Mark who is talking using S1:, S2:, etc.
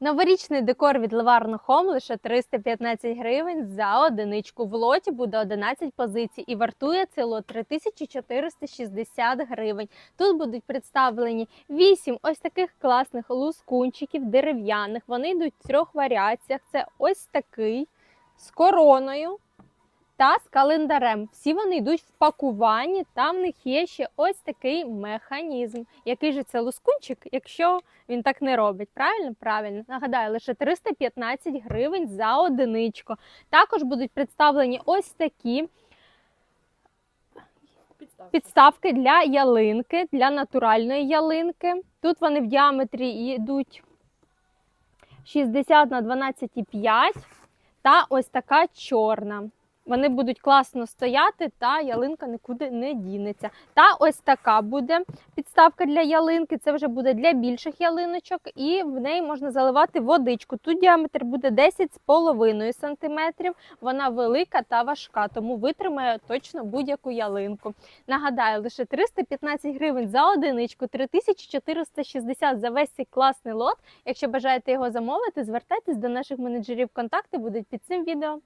S1: Новорічний декор від Леварно Home лише 315 гривень за одиничку. В лоті буде 11 позицій і вартує це лот 3460 гривень. Тут будуть представлені 8 ось таких класних лускунчиків дерев'яних. Вони йдуть в трьох варіаціях. Це ось такий з короною та з календарем. Всі вони йдуть в пакуванні, та в них є ще ось такий механізм. Який же це лускунчик, якщо він так не робить? Правильно? Правильно. Нагадаю, лише 315 гривень за одиничку. Також будуть представлені ось такі підставки для ялинки, для натуральної ялинки. Тут вони в діаметрі йдуть 60 на 12,5 та ось така чорна. Вони будуть класно стояти, та ялинка нікуди не дінеться. Та ось така буде підставка для ялинки. Це вже буде для більших ялиночок, і в неї можна заливати водичку. Тут діаметр буде 10,5 см. Вона велика та важка, тому витримає точно будь-яку ялинку. Нагадаю, лише 315 гривень за одиничку, 3460 за весь цей класний лот. Якщо бажаєте його замовити, звертайтесь до наших менеджерів. Контакти будуть під цим відео.